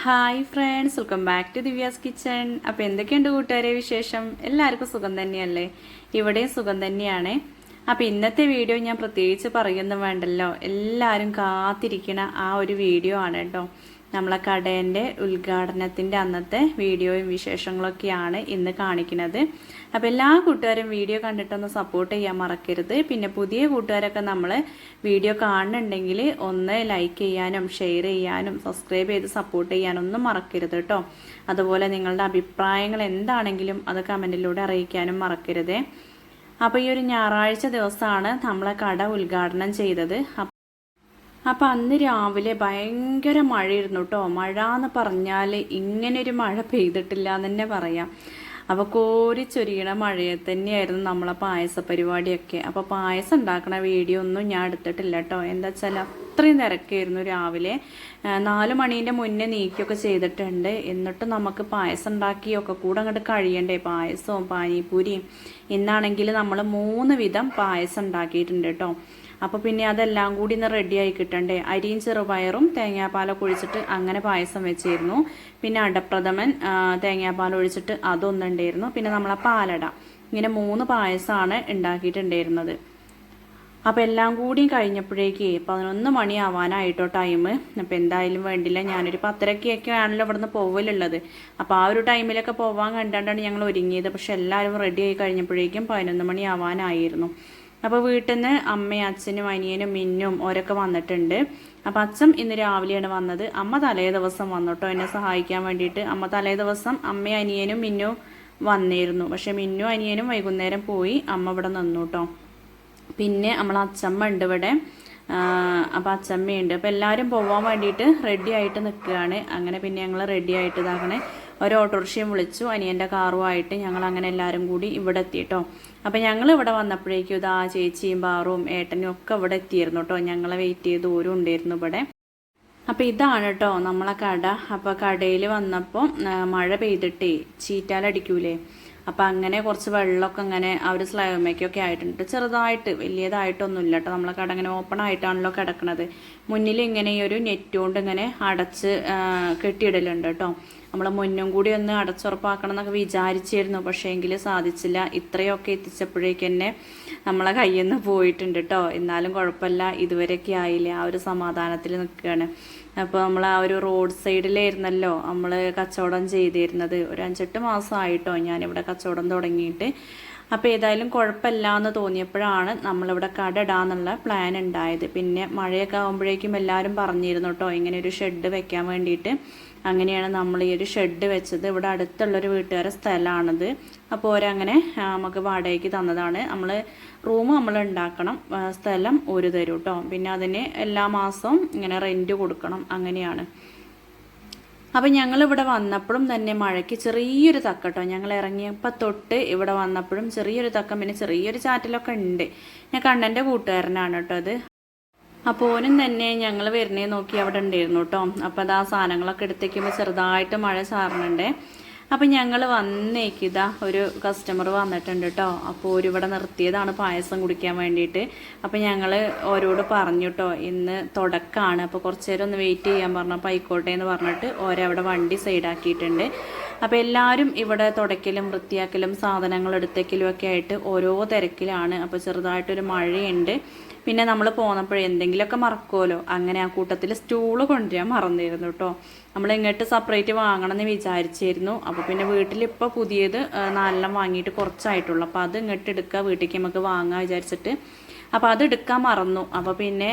Hi friends welcome back to Divya's kitchen അപ്പോൾ എന്തൊക്കെയുണ്ട് കൂട്ടുകാരെ വിശേഷം? എല്ലാവർക്കും സുഖം തന്നെയല്ലേ? ഇവിടെയും സുഖം തന്നെയാണ്. അപ്പോൾ ഇന്നത്തെ വീഡിയോ ഞാൻ പ്രത്യേകിച്ച് പറയുന്നു വേണ്ടല്ലോ. എല്ലാവരും കാത്തിരിക്കണ ആ ഒരു വീഡിയോ ആണ് കേട്ടോ. നമ്മളെ കടേന്റെ ഉദ്ഘാടനത്തിന്റെ അന്നത്തെ വീഡിയോയും വിശേഷങ്ങളൊക്കെയാണ് ഇന്ന് കാണിക്കുന്നത്. അപ്പോൾ എല്ലാ കൂട്ടുകാരും വീഡിയോ കണ്ടിട്ടൊന്ന് സപ്പോർട്ട് ചെയ്യാൻ മറക്കരുത്. പിന്നെ പുതിയ കൂട്ടുകാരൊക്കെ നമ്മൾ വീഡിയോ കാണുന്നുണ്ടെങ്കിൽ ഒന്ന് ലൈക്ക് ചെയ്യാനും ഷെയർ ചെയ്യാനും സബ്സ്ക്രൈബ് ചെയ്ത് സപ്പോർട്ട് ചെയ്യാനൊന്നും മറക്കരുത് കേട്ടോ അതുപോലെ നിങ്ങളുടെ അഭിപ്രായങ്ങൾ എന്താണെങ്കിലും അത് കമന്റിലൂടെ അറിയിക്കാനും മറക്കരുത്. അപ്പോൾ ഈ ഒരു ഞായറാഴ്ച ദിവസമാണ് നമ്മളെ കട ഉദ്ഘാടനം ചെയ്തത്. അപ്പം അന്ന് രാവിലെ ഭയങ്കര മഴയായിരുന്നു കേട്ടോ മഴ എന്ന് പറഞ്ഞാൽ ഇങ്ങനൊരു മഴ പെയ്തിട്ടില്ല എന്ന് തന്നെ പറയാം അപ്പോൾ കോരിച്ചൊരിയണ മഴയെ തന്നെയായിരുന്നു നമ്മളെ പായസ പരിപാടിയൊക്കെ. അപ്പോൾ പായസം ഉണ്ടാക്കണ വീഡിയോ ഒന്നും ഞാൻ എടുത്തിട്ടില്ല കേട്ടോ എന്താ വെച്ചാൽ അത്രയും തിരക്കായിരുന്നു രാവിലെ. നാല് മണീന്റെ മുന്നേ നീക്കിയൊക്കെ ചെയ്തിട്ടുണ്ട്. എന്നിട്ട് നമുക്ക് പായസം ഉണ്ടാക്കിയൊക്കെ കൂടെ അങ്ങോട്ട് കഴിയണ്ടേ. പായസവും പാനിപ്പൂരിയും ഇന്നാണെങ്കിൽ നമ്മൾ മൂന്ന് വിധം പായസം ഉണ്ടാക്കിയിട്ടുണ്ട് കേട്ടോ അപ്പോൾ പിന്നെ അതെല്ലാം കൂടി ഒന്ന് റെഡിയായി കിട്ടണ്ടേ? അരിയും ചെറുപയറും തേങ്ങാപ്പാലൊക്കെ ഒഴിച്ചിട്ട് അങ്ങനെ പായസം വെച്ചിരുന്നു. പിന്നെ അടപ്രഥമൻ തേങ്ങാപ്പാൽ ഒഴിച്ചിട്ട് അതൊന്നുണ്ടായിരുന്നു. പിന്നെ നമ്മളെ പാലട. ഇങ്ങനെ മൂന്ന് പായസമാണ് ഉണ്ടാക്കിയിട്ടുണ്ടായിരുന്നത്. അപ്പോൾ എല്ലാം കൂടിയും കഴിഞ്ഞപ്പോഴേക്ക് പതിനൊന്ന് മണിയാവാനായിട്ടോ ടൈം അപ്പോൾ എന്തായാലും വേണ്ടില്ല. ഞാനൊരു പത്തരക്കൊക്കെ ആണല്ലോ ഇവിടുന്ന് പോവലുള്ളത്. അപ്പോൾ ആ ഒരു ടൈമിലൊക്കെ പോവാൻ കണ്ടാണ്ടാണ് ഞങ്ങൾ ഒരുങ്ങിയത്. പക്ഷെ എല്ലാവരും റെഡി ആയി കഴിഞ്ഞപ്പോഴേക്കും പതിനൊന്ന് മണിയാവാനായിരുന്നു. അപ്പോൾ വീട്ടിൽ നിന്ന് അമ്മയും അച്ഛനും അനിയനും മിന്നും ഓരൊക്കെ വന്നിട്ടുണ്ട്. അപ്പോൾ അച്ഛൻ ഇന്ന് രാവിലെയാണ് വന്നത്. അമ്മ തലേ ദിവസം വന്നു എന്നെ സഹായിക്കാൻ വേണ്ടിയിട്ട് അമ്മ തലേ ദിവസം അമ്മയും അനിയനും മിന്നും വന്നിരുന്നു. പക്ഷെ മിന്നും അനിയനും വൈകുന്നേരം പോയി അമ്മ ഇവിടെ നിന്നു കേട്ടോ പിന്നെ നമ്മൾ അച്ചമ്മ ഉണ്ട് ഇവിടെ. അപ്പോൾ അച്ചമ്മയുണ്ട്. അപ്പോൾ എല്ലാവരും പോകാൻ വേണ്ടിയിട്ട് റെഡി ആയിട്ട് നിൽക്കുകയാണ്. അങ്ങനെ പിന്നെ ഞങ്ങൾ റെഡി ആയിട്ട് ഇതാക്കണേ. ഒരു ഓട്ടോറിക്ഷയും വിളിച്ചു. അനിയന്റെ കാറുമായിട്ട് ഞങ്ങൾ അങ്ങനെ എല്ലാവരും കൂടി ഇവിടെ എത്തിയിട്ടോ അപ്പോൾ ഞങ്ങൾ ഇവിടെ വന്നപ്പോഴേക്കും ഇതാ ചേച്ചിയും ബാറും ഏട്ടനും ഒക്കെ ഇവിടെ എത്തിയിരുന്നു കേട്ടോ ഞങ്ങളെ വെയിറ്റ് ചെയ്ത് ഓരും ഉണ്ടായിരുന്നു ഇവിടെ. അപ്പോൾ ഇതാണ് കേട്ടോ നമ്മളെ കട. അപ്പോൾ കടയിൽ വന്നപ്പോൾ മഴ പെയ്തിട്ടേ ചീറ്റാലടിക്കൂലേ അപ്പം അങ്ങനെ കുറച്ച് വെള്ളമൊക്കെ അങ്ങനെ ആ ഒരു സ്ലൈമയ്ക്കൊക്കെ ആയിട്ടുണ്ട്. ചെറുതായിട്ട് വലിയതായിട്ടൊന്നുമില്ല കേട്ടോ നമ്മളെ കട അങ്ങനെ ഓപ്പൺ ആയിട്ടാണല്ലോ കിടക്കുന്നത് മുന്നിൽ ഇങ്ങനെ ഈ ഒരു നെറ്റ് കൊണ്ട് ഇങ്ങനെ അടച്ച് കെട്ടിയിടലുണ്ട് കേട്ടോ നമ്മളെ മുന്നും കൂടി ഒന്ന് അടച്ചുറപ്പാക്കണം എന്നൊക്കെ വിചാരിച്ചിരുന്നു. പക്ഷേ എങ്കിൽ സാധിച്ചില്ല. ഇത്രയൊക്കെ എത്തിച്ചപ്പോഴേക്ക് തന്നെ നമ്മളെ കയ്യിൽ നിന്ന് പോയിട്ടുണ്ട് കേട്ടോ എന്നാലും കുഴപ്പമില്ല. ഇതുവരെയൊക്കെ ആയില്ലേ? ആ ഒരു സമാധാനത്തിൽ നിൽക്കുകയാണ്. അപ്പോൾ നമ്മൾ ആ ഒരു റോഡ് സൈഡിലായിരുന്നല്ലോ നമ്മൾ കച്ചവടം ചെയ്തിരുന്നത്. ഒരു അഞ്ചെട്ട് മാസമായിട്ടോ ഞാനിവിടെ കച്ചവടം തുടങ്ങിയിട്ട്. അപ്പോൾ ഏതായാലും കുഴപ്പമില്ല എന്ന് തോന്നിയപ്പോഴാണ് നമ്മളിവിടെ കട ഇടാന്നുള്ള പ്ലാൻ ഉണ്ടായത്. പിന്നെ മഴയൊക്കെ ആകുമ്പോഴേക്കും എല്ലാവരും പറഞ്ഞിരുന്നു കേട്ടോ ഇങ്ങനെ ഒരു ഷെഡ് വെക്കാൻ വേണ്ടിയിട്ട്. അങ്ങനെയാണ് നമ്മൾ ഈ ഒരു ഷെഡ് വെച്ചത്. ഇവിടെ അടുത്തുള്ളൊരു വീട്ടുകാരുടെ സ്ഥലമാണിത്. അപ്പോൾ അവരങ്ങനെ നമുക്ക് വാടകയ്ക്ക് തന്നതാണ്. നമ്മൾ റൂം നമ്മൾ ഉണ്ടാക്കണം. സ്ഥലം ഒരു തരും കേട്ടോ പിന്നെ അതിന് എല്ലാ മാസവും ഇങ്ങനെ റെന്റ് കൊടുക്കണം. അങ്ങനെയാണ്. അപ്പം ഞങ്ങളിവിടെ വന്നപ്പോഴും തന്നെ മഴയ്ക്ക് ചെറിയൊരു തക്ക കേട്ടോ ഞങ്ങൾ ഇറങ്ങിയപ്പോൾ തൊട്ട് ഇവിടെ വന്നപ്പോഴും ചെറിയൊരു തക്കം പിന്നെ ചെറിയൊരു ചാറ്റലൊക്കെ ഉണ്ട്. ഞാൻ കണ്ണന്റെ കൂട്ടുകാരനാണ് കേട്ടോ അത്. അപ്പോൾ ഓനും തന്നെ ഞങ്ങൾ വരുന്നേ നോക്കി അവിടെ ഉണ്ടായിരുന്നു കേട്ടോ അപ്പോൾ അത് സാധനങ്ങളൊക്കെ എടുത്തേക്കുമ്പോൾ ചെറുതായിട്ട് മഴ ചാറുന്നുണ്ടേ അപ്പൊ ഞങ്ങൾ വന്നേക്കിതാ ഒരു കസ്റ്റമർ വന്നിട്ടുണ്ട് കേട്ടോ അപ്പോൾ ഒരുവിടെ നിർത്തിയതാണ് പായസം കുടിക്കാൻ വേണ്ടിയിട്ട്. അപ്പോൾ ഞങ്ങൾ ഓരോട് പറഞ്ഞു കേട്ടോ ഇന്ന് തുടക്കമാണ് അപ്പോൾ കുറച്ച് നേരം ഒന്ന് വെയിറ്റ് ചെയ്യാൻ പറഞ്ഞപ്പോൾ ആയിക്കോട്ടെ എന്ന് പറഞ്ഞിട്ട് ഓരവിടെ വണ്ടി സൈഡാക്കിയിട്ടുണ്ട് അപ്പോൾ എല്ലാവരും ഇവിടെ തുടയ്ക്കലും വൃത്തിയാക്കലും സാധനങ്ങൾ എടുത്തേക്കലും ഒക്കെ ആയിട്ട് ഓരോ തിരക്കിലാണ്. അപ്പോൾ ചെറുതായിട്ടൊരു മഴയുണ്ട്. പിന്നെ നമ്മൾ പോന്നപ്പോഴേ എന്തെങ്കിലുമൊക്കെ മറക്കുമല്ലോ അങ്ങനെ ആ കൂട്ടത്തിൽ സ്റ്റൂൾ കൊണ്ടുവരാൻ മറന്നിരുന്നു കേട്ടോ നമ്മൾ ഇങ്ങോട്ട് സെപ്പറേറ്റ് വാങ്ങണം എന്ന് വിചാരിച്ചിരുന്നു. അപ്പോൾ പിന്നെ വീട്ടിൽ ഇപ്പോൾ പുതിയത് നാലെണ്ണം വാങ്ങിയിട്ട് കുറച്ചായിട്ടുള്ളൂ. അപ്പോൾ അത് ഇങ്ങോട്ട് എടുക്കുക വീട്ടിലേക്ക് നമുക്ക് വാങ്ങാൻ വിചാരിച്ചിട്ട്. അപ്പോൾ അത് എടുക്കാൻ മറന്നു. അപ്പോൾ പിന്നെ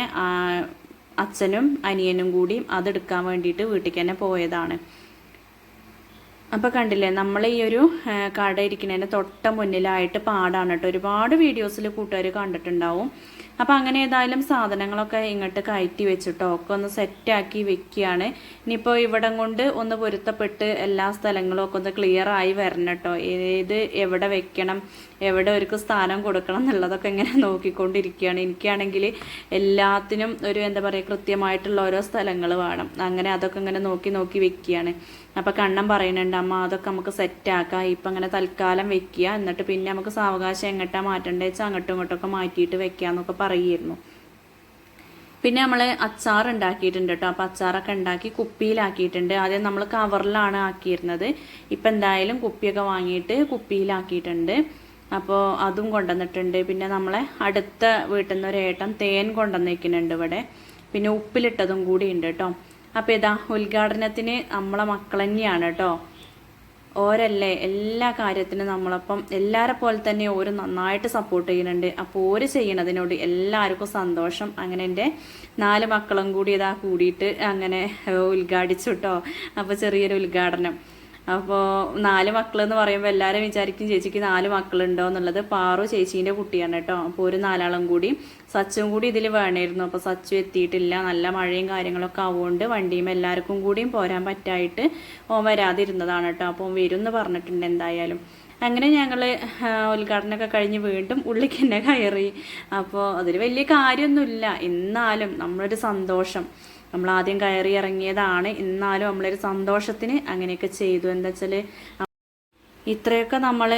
അച്ഛനും അനിയനും കൂടി അതെടുക്കാൻ വേണ്ടിയിട്ട് വീട്ടിലേക്ക് തന്നെ പോയതാണ്. അപ്പോൾ കണ്ടില്ലേ നമ്മൾ ഈ ഒരു കട ഇരിക്കുന്നതിന്റെ തൊട്ട മുന്നിലായിട്ട് പാടാണ് കേട്ടോ ഒരുപാട് വീഡിയോസിൽ കൂട്ടുകാർ കണ്ടിട്ടുണ്ടാവും. അപ്പോൾ അങ്ങനെ ഏതായാലും സാധനങ്ങളൊക്കെ ഇങ്ങോട്ട് കയറ്റി വെച്ചിട്ടോ ഒക്കെ ഒന്ന് സെറ്റാക്കി വെക്കുകയാണ്. ഇനിയിപ്പോൾ ഇവിടം കൊണ്ട് ഒന്ന് പൊരുത്തപ്പെട്ട് എല്ലാ സ്ഥലങ്ങളും ഒക്കെ ഒന്ന് ക്ലിയർ ആയി വരണം കേട്ടോ ഏത് എവിടെ വെക്കണം എവിടെ അവർക്ക് സ്ഥാനം കൊടുക്കണം എന്നുള്ളതൊക്കെ ഇങ്ങനെ നോക്കിക്കൊണ്ടിരിക്കുകയാണ്. എനിക്കാണെങ്കിൽ എല്ലാത്തിനും ഒരു എന്താ പറയുക കൃത്യമായിട്ടുള്ള ഓരോ സ്ഥലങ്ങൾ വേണം. അങ്ങനെ അതൊക്കെ ഇങ്ങനെ നോക്കി നോക്കി വെക്കുകയാണ്. അപ്പോൾ കണ്ണം പറയുന്നുണ്ട് അമ്മ അതൊക്കെ നമുക്ക് സെറ്റാക്കാം ഇപ്പം അങ്ങനെ തൽക്കാലം വെക്കുക. എന്നിട്ട് പിന്നെ നമുക്ക് സാവകാശം എങ്ങോട്ടാ മാറ്റേണ്ടത് വെച്ചാൽ അങ്ങോട്ടും ഇങ്ങോട്ടൊക്കെ മാറ്റിയിട്ട് വെക്കാന്നൊക്കെ പറയുമായിരുന്നു. പിന്നെ നമ്മൾ അച്ചാർ ഉണ്ടാക്കിയിട്ടുണ്ട് കേട്ടോ. അപ്പോൾ അച്ചാറൊക്കെ ഉണ്ടാക്കി കുപ്പിയിലാക്കിയിട്ടുണ്ട്. ആദ്യം നമ്മൾ കവറിലാണ് ആക്കിയിരുന്നത്. ഇപ്പം എന്തായാലും കുപ്പിയൊക്കെ വാങ്ങിയിട്ട് കുപ്പിയിലാക്കിയിട്ടുണ്ട്. അപ്പോൾ അതും കൊണ്ടുവന്നിട്ടുണ്ട്. പിന്നെ നമ്മളെ അടുത്ത വീട്ടിൽ നിന്ന് ഒരു തേൻ കൊണ്ടുവന്നിരിക്കുന്നുണ്ട് ഇവിടെ. പിന്നെ ഉപ്പിലിട്ടതും കൂടി ഉണ്ട് കേട്ടോ അപ്പോൾ ഇതാ ഉദ്ഘാടനത്തിന് നമ്മളെ മക്കൾ തന്നെയാണ് കേട്ടോ ഓരല്ലേ എല്ലാ കാര്യത്തിനും നമ്മളപ്പം എല്ലാവരെ പോലെ തന്നെ ഓര് നന്നായിട്ട് സപ്പോർട്ട് ചെയ്യുന്നുണ്ട്. അപ്പോൾ ഓര് ചെയ്യണതിനോട് എല്ലാവർക്കും സന്തോഷം. അങ്ങനെ എന്റെ നാല് മക്കളും കൂടി ഇതാ കൂടിയിട്ട് അങ്ങനെ ഉദ്ഘാടിച്ചു കേട്ടോ അപ്പോൾ ചെറിയൊരു ഉദ്ഘാടനം. അപ്പോൾ നാല് മക്കൾ എന്ന് പറയുമ്പോൾ എല്ലാവരും വിചാരിക്കും ചേച്ചിക്ക് നാല് മക്കളുണ്ടോ? എന്നുള്ളത് പാറു ചേച്ചീന്റെ കുട്ടിയാണ് കേട്ടോ. അപ്പോൾ ഒരു നാലാളും കൂടി. സച്ചും കൂടി ഇതിൽ വേണമായിരുന്നു അപ്പോൾ സച്ചു എത്തിയിട്ടില്ല. നല്ല മഴയും കാര്യങ്ങളൊക്കെ ആവുകൊണ്ട് വണ്ടിയും എല്ലാവർക്കും കൂടിയും പോരാൻ പറ്റായിട്ട് ഓൻ വരാതിരുന്നതാണ് കേട്ടോ. അപ്പോൾ വരും എന്ന് പറഞ്ഞിട്ടുണ്ട് എന്തായാലും. അങ്ങനെ ഞങ്ങൾ ഉദ്ഘാടനമൊക്കെ കഴിഞ്ഞ് വീണ്ടും ഉള്ളിക്ക് തന്നെ കയറി. അപ്പോൾ അതിൽ വലിയ കാര്യമൊന്നുമില്ല. എന്നാലും നമ്മളൊരു സന്തോഷം. നമ്മൾ ആദ്യം കയറി ഇറങ്ങിയതാണ്. എന്നാലും നമ്മളൊരു സന്തോഷത്തിന് അങ്ങനെയൊക്കെ ചെയ്തു. എന്താ വെച്ചാൽ ഇത്രയൊക്കെ നമ്മൾ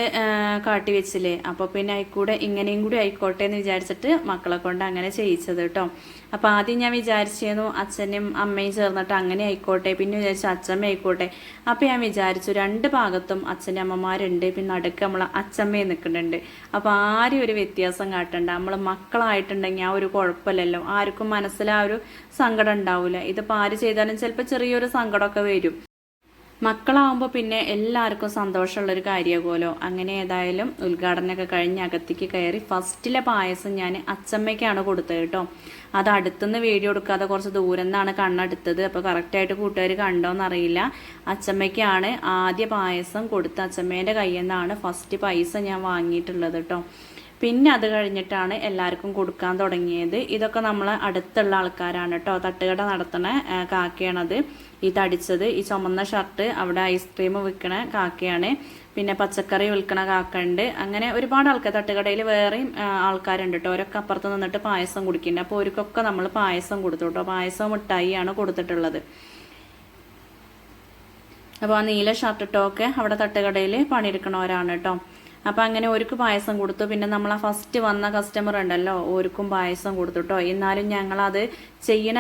കാട്ടി വെച്ചില്ലേ അപ്പോൾ പിന്നെ ആയിക്കൂടെ ഇങ്ങനെയും കൂടി ആയിക്കോട്ടെ എന്ന് വിചാരിച്ചിട്ട് മക്കളെ കൊണ്ട് അങ്ങനെ ചെയ്യിച്ചത് കേട്ടോ അപ്പോൾ ആദ്യം ഞാൻ വിചാരിച്ചിരുന്നു അച്ഛനും അമ്മയും ചേർന്നിട്ട് അങ്ങനെ ആയിക്കോട്ടെ പിന്നെ വിചാരിച്ചു അച്ഛമ്മ ആയിക്കോട്ടെ. അപ്പോൾ ഞാൻ വിചാരിച്ചു രണ്ട് ഭാഗത്തും അച്ഛനും അമ്മമാരുണ്ട് പിന്നെ നടുക്ക് നമ്മൾ അച്ഛമ്മയും നിൽക്കുന്നുണ്ട്. അപ്പോൾ ആരും ഒരു വ്യത്യാസം കാട്ടണ്ട. നമ്മൾ മക്കളായിട്ടുണ്ടെങ്കിൽ ആ ഒരു കുഴപ്പമില്ലല്ലോ. ആർക്കും മനസ്സിൽ ആ ഒരു സങ്കടം ഉണ്ടാവില്ല ഇതിപ്പോൾ ആര് ചെയ്താലും ചിലപ്പോൾ ചെറിയൊരു സങ്കടമൊക്കെ വരും. മക്കളാവുമ്പോൾ പിന്നെ എല്ലാവർക്കും സന്തോഷമുള്ളൊരു കാര്യമാകുമല്ലോ അങ്ങനെ ഏതായാലും ഉദ്ഘാടനമൊക്കെ കഴിഞ്ഞ് അകത്തേക്ക് കയറി ഫസ്റ്റിലെ പായസം ഞാൻ അച്ചമ്മയ്ക്കാണ് കൊടുത്തത് കേട്ടോ. അത് അടുത്തുനിന്ന് വീഡിയോ എടുക്കാതെ കുറച്ച് ദൂരം നിന്നാണ് കണ്ണെടുത്തത്. അപ്പോൾ കറക്റ്റായിട്ട് കൂട്ടുകാർ കണ്ടോന്നറിയില്ല. അച്ചമ്മയ്ക്കാണ് ആദ്യ പായസം കൊടുത്ത അച്ചമ്മേന്റെ കയ്യിൽ നിന്നാണ് ഫസ്റ്റ് പൈസ ഞാൻ വാങ്ങിയിട്ടുള്ളത് കേട്ടോ. പിന്നെ അത് കഴിഞ്ഞിട്ടാണ് എല്ലാവർക്കും കൊടുക്കാൻ തുടങ്ങിയത്. ഇതൊക്കെ നമ്മൾ അടുത്തുള്ള ആൾക്കാരാണ് കേട്ടോ. തട്ടുകട നടത്തണ കാക്കയാണത്. ഈ തടിച്ചത് ഈ ചുമന്ന ഷർട്ട് അവിടെ ഐസ്ക്രീം വിൽക്കണ കാക്കയാണ്. പിന്നെ പച്ചക്കറി വിൽക്കണ കാക്കുണ്ട് അങ്ങനെ ഒരുപാട് ആൾക്കാർ തട്ടുകടയിൽ വേറെയും ആൾക്കാരുണ്ട് കേട്ടോ. ഓരൊക്കെ അപ്പുറത്ത് നിന്നിട്ട് പായസം കുടിക്കുന്നുണ്ട്. അപ്പോൾ അവർക്കൊക്കെ നമ്മൾ പായസം കൊടുത്തു കേട്ടോ. പായസം മിഠായിയാണ് കൊടുത്തിട്ടുള്ളത്. അപ്പോൾ ആ നീല ഷർട്ട് ഇട്ടൊക്കെ അവിടെ തട്ടുകടയിൽ പണിയെടുക്കണവരാണ് കേട്ടോ. അപ്പം അങ്ങനെ ഒരുക്ക് പായസം കൊടുത്തു. പിന്നെ നമ്മൾ ആ ഫസ്റ്റ് വന്ന കസ്റ്റമർ ഉണ്ടല്ലോ ഒരുക്കും പായസം കൊടുത്തു കേട്ടോ എന്നാലും ഞങ്ങളത് ചെയ്യണ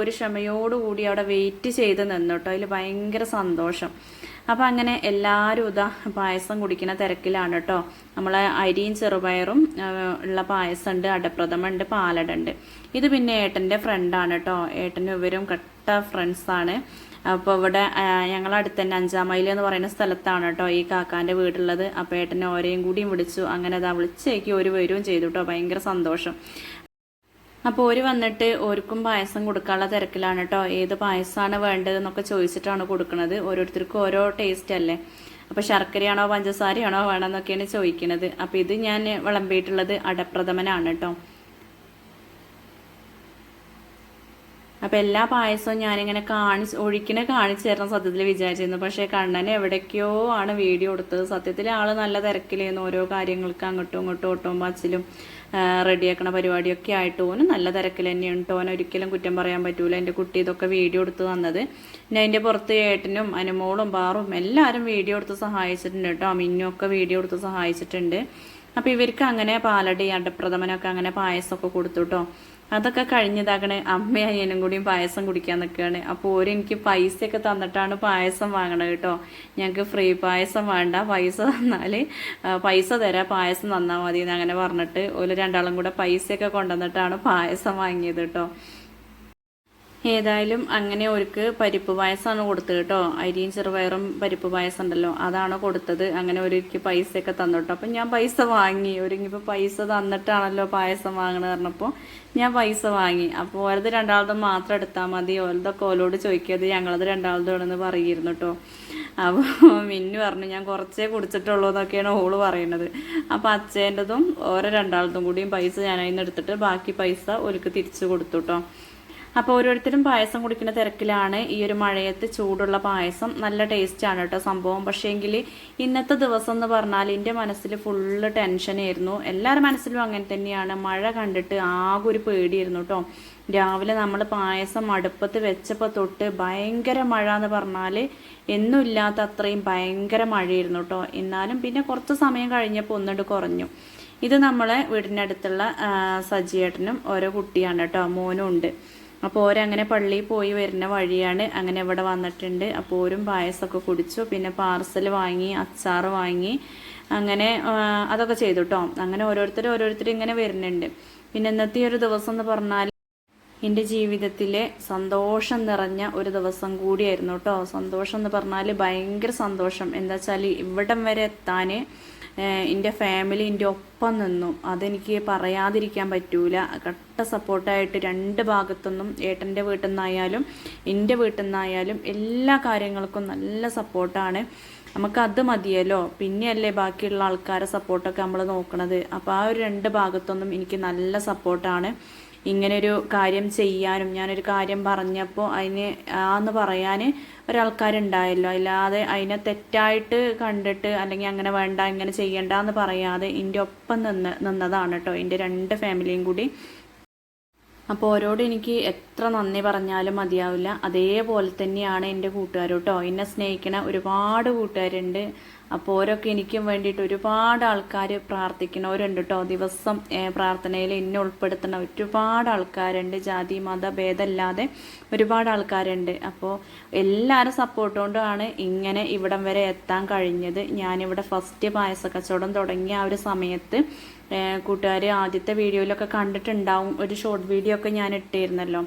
ഒരു ക്ഷമയോടുകൂടി അവിടെ വെയിറ്റ് ചെയ്ത് നിന്നു കേട്ടോ അതിൽ ഭയങ്കര സന്തോഷം. അപ്പം അങ്ങനെ എല്ലാവരും ഇതാ പായസം കുടിക്കുന്ന തിരക്കിലാണ് കേട്ടോ. നമ്മളെ അരിയും ചെറുപയറും ഉള്ള പായസം ഉണ്ട് പാലടുണ്ട്. ഇത് പിന്നെ ഏട്ടന്റെ ഫ്രണ്ടാണ് കേട്ടോ. ഏട്ടനും ഇവരും കട്ട ഫ്രണ്ട്സാണ് അപ്പോൾ ഇവിടെ ഞങ്ങളടുത്ത് തന്നെ അഞ്ചാം മൈൽ എന്ന് പറയുന്ന സ്ഥലത്താണ് കേട്ടോ ഈ കാക്കാന്റെ വീടുള്ളത്. അപ്പോൾ ഏട്ടനെ ഓരെയും കൂടിയും വിളിച്ചു. അങ്ങനെ അതാ വിളിച്ചേക്ക് ഒരു വരികയും ചെയ്തു കേട്ടോ. ഭയങ്കര സന്തോഷം. അപ്പോൾ ഒരു വന്നിട്ട് ഓർക്കും പായസം കൊടുക്കാനുള്ള തിരക്കിലാണ് കേട്ടോ ഏത് പായസമാണ് വേണ്ടതെന്നൊക്കെ ചോദിച്ചിട്ടാണ് കൊടുക്കുന്നത് ഓരോരുത്തർക്കും ഓരോ ടേസ്റ്റ് അല്ലേ? അപ്പോൾ ശർക്കരയാണോ പഞ്ചസാരയാണോ വേണമെന്നൊക്കെയാണ് ചോദിക്കുന്നത് അപ്പോൾ ഇത് ഞാൻ വിളമ്പിയിട്ടുള്ളത് അടപ്രഥമനാണ് കേട്ടോ അപ്പോൾ എല്ലാ പായസവും ഞാനിങ്ങനെ കാണിച്ച് ഒഴിക്കണ കാണിച്ചു തരണം സത്യത്തിൽ വിചാരിച്ചിരുന്നു. പക്ഷേ കണ്ണൻ എവിടേക്കോ ആണ് വീഡിയോ എടുത്തത്. സത്യത്തിൽ ആൾ നല്ല തിരക്കിലായിരുന്നു ഓരോ കാര്യങ്ങൾക്ക് അങ്ങോട്ടും ഇങ്ങോട്ടും ഓട്ടവും പാച്ചിലും റെഡിയാക്കണ പരിപാടിയൊക്കെ ആയിട്ട്. ഓന് നല്ല തിരക്കിൽ തന്നെയാണ് ഓൻ ഒരിക്കലും കുറ്റം പറയാൻ പറ്റൂല. എന്റെ കുട്ടി ഇതൊക്കെ വീഡിയോ എടുത്ത് തന്നത്. പിന്നെ അതിന്റെ പുറത്ത് ഏട്ടനും അനുമോളും ബാറും എല്ലാവരും വീഡിയോ എടുത്ത് സഹായിച്ചിട്ടുണ്ട് കേട്ടോ മിന്നും ഒക്കെ വീഡിയോ എടുത്ത് സഹായിച്ചിട്ടുണ്ട്. അപ്പോൾ ഇവർക്ക് അങ്ങനെ പാലടി അടപ്രഥമനൊക്കെ അങ്ങനെ പായസമൊക്കെ കൊടുത്തു കേട്ടോ അതൊക്കെ കഴിഞ്ഞതാകണേ അമ്മയും അനിയനും കൂടിയും പായസം കുടിക്കാൻ നിൽക്കുകയാണ്. അപ്പോൾ ഓരോ എനിക്ക് പൈസയൊക്കെ തന്നിട്ടാണ് പായസം വാങ്ങണത് കേട്ടോ. ഞങ്ങൾക്ക് ഫ്രീ പായസം വേണ്ട. പൈസ തന്നാൽ പൈസ തരാം പായസം തന്നാൽ മതി എന്ന് അങ്ങനെ പറഞ്ഞിട്ട് ഓര് രണ്ടാളും കൂടെ പൈസയൊക്കെ കൊണ്ടുവന്നിട്ടാണ് പായസം വാങ്ങിയത് കേട്ടോ. ഏതായാലും അങ്ങനെ ഒരുക്ക് പരിപ്പ് പായസമാണ് കൊടുത്തത് കേട്ടോ. അരിയും ചെറുപയറും പരിപ്പ് പായസം ഉണ്ടല്ലോ അതാണ് കൊടുത്തത്. അങ്ങനെ ഒരുക്ക് പൈസയൊക്കെ തന്നു കേട്ടോ. അപ്പം ഞാൻ പൈസ വാങ്ങി. ഒരുങ്ങിപ്പോൾ പൈസ തന്നിട്ടാണല്ലോ പായസം വാങ്ങണത് പറഞ്ഞപ്പോൾ ഞാൻ പൈസ വാങ്ങി. അപ്പോൾ ഓരത് രണ്ടാളതും മാത്രം എടുത്താൽ മതി. ഓരതൊക്കെ ഓലോട് ചോദിക്കരുത്. ഞങ്ങളത് രണ്ടാളതാണെന്ന് പറയുന്നു കേട്ടോ. അപ്പോൾ മിന്നു പറഞ്ഞു ഞാൻ കുറച്ചേ കുടിച്ചിട്ടുള്ളൂ എന്നൊക്കെയാണ് ഓൾ പറയുന്നത്. അപ്പോൾ അച്ഛന്റെതും ഓരോ രണ്ടാളതും കൂടിയും പൈസ ഞാൻ അതിന് എടുത്തിട്ട് ബാക്കി പൈസ ഒരുക്ക് തിരിച്ചു കൊടുത്തു കേട്ടോ. അപ്പോൾ ഓരോരുത്തരും പായസം കുടിക്കുന്ന തിരക്കിലാണ് ഈ ഒരു മഴയത്ത് ചൂടുള്ള പായസം നല്ല ടേസ്റ്റാണ് കേട്ടോ സംഭവം. പക്ഷേങ്കിൽ ഇന്നത്തെ ദിവസം എന്ന് പറഞ്ഞാൽ എന്റെ മനസ്സിൽ ഫുള്ള് ടെൻഷനായിരുന്നു എല്ലാവരുടെ മനസ്സിലും അങ്ങനെ തന്നെയാണ്. മഴ കണ്ടിട്ട് ആകെ ഒരു പേടിയായിരുന്നു കേട്ടോ. രാവിലെ നമ്മൾ പായസം അടുപ്പത്ത് വെച്ചപ്പോൾ തൊട്ട് ഭയങ്കര മഴ എന്ന് പറഞ്ഞാൽ എന്നും ഇല്ലാത്ത അത്രയും ഭയങ്കര മഴയായിരുന്നു കേട്ടോ. എന്നാലും പിന്നെ കുറച്ച് സമയം കഴിഞ്ഞപ്പോൾ ഒന്നുകൊണ്ട് കുറഞ്ഞു. ഇത് നമ്മളെ വീടിനടുത്തുള്ള സജിയേട്ടനും ഓരോ കുട്ടിയാണ് കേട്ടോ. മോനും ഉണ്ട്. അപ്പോൾ ഓരങ്ങനെ പള്ളിയിൽ പോയി വരുന്ന വഴിയാണ് അങ്ങനെ ഇവിടെ വന്നിട്ടുണ്ട്. അപ്പോൾ ഓരും പായസമൊക്കെ കുടിച്ചു. പിന്നെ പാർസൽ വാങ്ങി അച്ചാർ വാങ്ങി അങ്ങനെ അതൊക്കെ ചെയ്തു കേട്ടോ അങ്ങനെ ഓരോരുത്തർ ഓരോരുത്തർ ഇങ്ങനെ വരുന്നുണ്ട്. പിന്നെ ഇന്നത്തെ ഒരു ദിവസം എന്ന് പറഞ്ഞാൽ എന്റെ ജീവിതത്തിലെ സന്തോഷം നിറഞ്ഞ ഒരു ദിവസം കൂടിയായിരുന്നു കേട്ടോ സന്തോഷം എന്ന് പറഞ്ഞാൽ ഭയങ്കര സന്തോഷം. എന്താ വെച്ചാൽ ഇവിടം വരെ എത്താൻ എന്റെ ഫാമിലി എന്റെ ഒപ്പം നിന്നു. അതെനിക്ക് പറയാതിരിക്കാൻ പറ്റൂല. കട്ട സപ്പോർട്ടായിട്ട് രണ്ട് ഭാഗത്തുനിന്നും ഏട്ടന്റെ വീട്ടിൽ നിന്നായാലും എന്റെ വീട്ടിൽ നിന്നായാലും എല്ലാ കാര്യങ്ങൾക്കും നല്ല സപ്പോർട്ടാണ് നമുക്കത് മതിയല്ലോ. പിന്നെയല്ലേ ബാക്കിയുള്ള ആൾക്കാരെ സപ്പോർട്ടൊക്കെ നമ്മൾ നോക്കണത്. അപ്പോൾ ആ ഒരു രണ്ട് ഭാഗത്തൊന്നും എനിക്ക് നല്ല സപ്പോർട്ടാണ് ഇങ്ങനൊരു കാര്യം ചെയ്യാനും ഞാനൊരു കാര്യം പറഞ്ഞപ്പോൾ അതിന് ആന്ന് പറയാൻ ഒരാൾക്കാരുണ്ടായല്ലോ. അല്ലാതെ അതിനെ തെറ്റായിട്ട് കണ്ടിട്ട് അല്ലെങ്കിൽ അങ്ങനെ വേണ്ട ഇങ്ങനെ ചെയ്യണ്ട എന്ന് പറയാതെ എന്റെ ഒപ്പം നിന്ന് നിന്നതാണ് കേട്ടോ എന്റെ രണ്ട് ഫാമിലിയും കൂടി. അപ്പോൾ ഓരോട് എനിക്ക് എത്ര നന്ദി പറഞ്ഞാലും മതിയാവില്ല. അതേപോലെ തന്നെയാണ് എന്റെ കൂട്ടുകാരോട്ടോ എന്നെ സ്നേഹിക്കണ ഒരുപാട് കൂട്ടുകാരുണ്ട്. അപ്പോൾ ഓരോക്കെ എനിക്കും വേണ്ടിയിട്ട് ഒരുപാട് ആൾക്കാർ പ്രാർത്ഥിക്കണവരുണ്ട് കേട്ടോ ദിവസം പ്രാർത്ഥനയിൽ എന്നെ ഉൾപ്പെടുത്തുന്ന ഒരുപാട് ആൾക്കാരുണ്ട്. ജാതി മത ഭേദമില്ലാതെ ഒരുപാട് ആൾക്കാരുണ്ട്. അപ്പോൾ എല്ലാവരും സപ്പോർട്ട് കൊണ്ടാണ് ഇങ്ങനെ ഇവിടം വരെ എത്താൻ കഴിഞ്ഞത്. ഞാനിവിടെ ഫസ്റ്റ് പായസ കച്ചവടം തുടങ്ങിയ ആ ഒരു സമയത്ത് കൂട്ടുകാർ ആദ്യത്തെ വീഡിയോയിലൊക്കെ കണ്ടിട്ടുണ്ടാവും. ഒരു ഷോർട്ട് വീഡിയോ ഒക്കെ ഞാൻ ഇട്ടിരുന്നല്ലോ.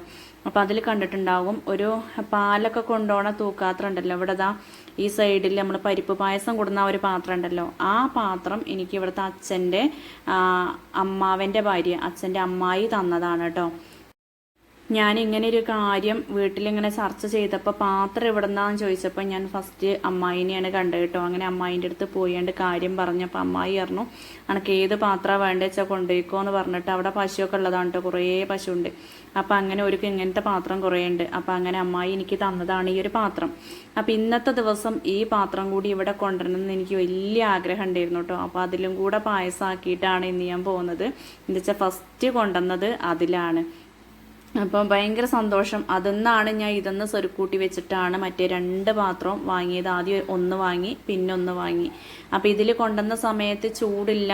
അപ്പോൾ അതിൽ കണ്ടിട്ടുണ്ടാകും ഒരു പാലൊക്കെ കൊണ്ടോണ തൂക്കാത്രമുണ്ടല്ലോ ഇവിടെ ദാ ഈ സൈഡിൽ നമ്മൾ പരിപ്പ് പായസം കൊടുന്ന ഒരു പാത്രം ഉണ്ടല്ലോ. ആ പാത്രം എനിക്ക് ഇവിടുത്തെ അച്ഛന്റെ അമ്മാവന്റെ ഭാര്യ അച്ഛന്റെ അമ്മായി തന്നതാണ് കേട്ടോ. ഞാൻ ഇങ്ങനെ ഒരു കാര്യം വീട്ടിലിങ്ങനെ ചർച്ച ചെയ്തപ്പോൾ പാത്രം എവിടെ നിന്നാന്ന് ചോദിച്ചപ്പോൾ ഞാൻ ഫസ്റ്റ് അമ്മായിനെയാണ് കണ്ടത് കേട്ടോ. അങ്ങനെ അമ്മായിന്റെ അടുത്ത് പോയാണ്ട് കാര്യം പറഞ്ഞപ്പോൾ അമ്മായി പറഞ്ഞു അനക്ക് ഏത് പാത്രമാണ് വേണ്ട വെച്ചാൽ കൊണ്ടുപോയിക്കോ എന്ന് പറഞ്ഞിട്ട് അവിടെ പശുവൊക്കെ ഉള്ളതാണ് കേട്ടോ കുറേ പശുവുണ്ട്. അപ്പം അങ്ങനെ ഒരുക്കും ഇങ്ങനത്തെ പാത്രം കുറേ ഉണ്ട് അപ്പം അങ്ങനെ അമ്മായി എനിക്ക് തന്നതാണ് ഈ ഒരു പാത്രം. അപ്പം ഇന്നത്തെ ദിവസം ഈ പാത്രം കൂടി ഇവിടെ കൊണ്ടുവരണമെന്ന് എനിക്ക് വലിയ ആഗ്രഹം ഉണ്ടായിരുന്നു കേട്ടോ. അപ്പോൾ അതിലും കൂടെ പായസമാക്കിയിട്ടാണ് ഇന്ന് ഞാൻ പോകുന്നത്. എന്താ വെച്ചാൽ ഫസ്റ്റ് കൊണ്ടുവന്നത് അതിലാണ്. അപ്പം ഭയങ്കര സന്തോഷം. അതെന്നാണ് ഞാൻ ഇതൊന്ന് സ്വരുക്കൂട്ടി വെച്ചിട്ടാണ് മറ്റേ രണ്ട് പാത്രം വാങ്ങിയത്. ആദ്യം ഒന്ന് വാങ്ങി പിന്നെ ഒന്ന് വാങ്ങി. അപ്പം ഇതിൽ കൊണ്ടുവന്ന സമയത്ത് ചൂടില്ല.